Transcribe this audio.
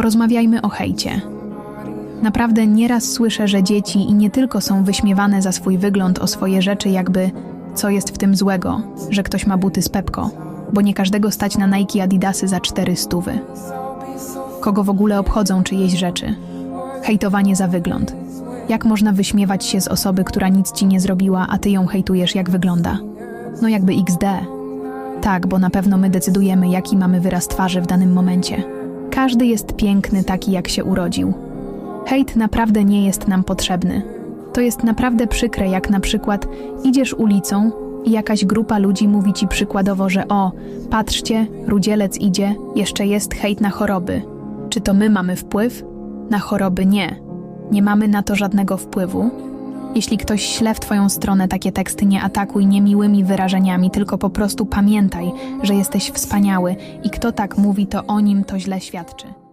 Rozmawiajmy o hejcie. Naprawdę nieraz słyszę, że dzieci i nie tylko są wyśmiewane za swój wygląd, o swoje rzeczy, jakby co jest w tym złego, że ktoś ma buty z Pepko, bo nie każdego stać na Nike Adidasy za cztery stówy. Kogo w ogóle obchodzą czyjeś rzeczy? Hejtowanie za wygląd. Jak można wyśmiewać się z osoby, która nic ci nie zrobiła, a ty ją hejtujesz, jak wygląda? No jakby XD. Tak, bo na pewno my decydujemy, jaki mamy wyraz twarzy w danym momencie. Każdy jest piękny taki, jak się urodził. Hejt naprawdę nie jest nam potrzebny. To jest naprawdę przykre, jak na przykład idziesz ulicą i jakaś grupa ludzi mówi ci przykładowo, że o, patrzcie, rudzielec idzie, jeszcze jest hejt na choroby. Czy to my mamy wpływ? Na choroby nie. Nie mamy na to żadnego wpływu. Jeśli ktoś śle w twoją stronę takie teksty, nie atakuj niemiłymi wyrażeniami, tylko po prostu pamiętaj, że jesteś wspaniały i kto tak mówi, to o nim to źle świadczy.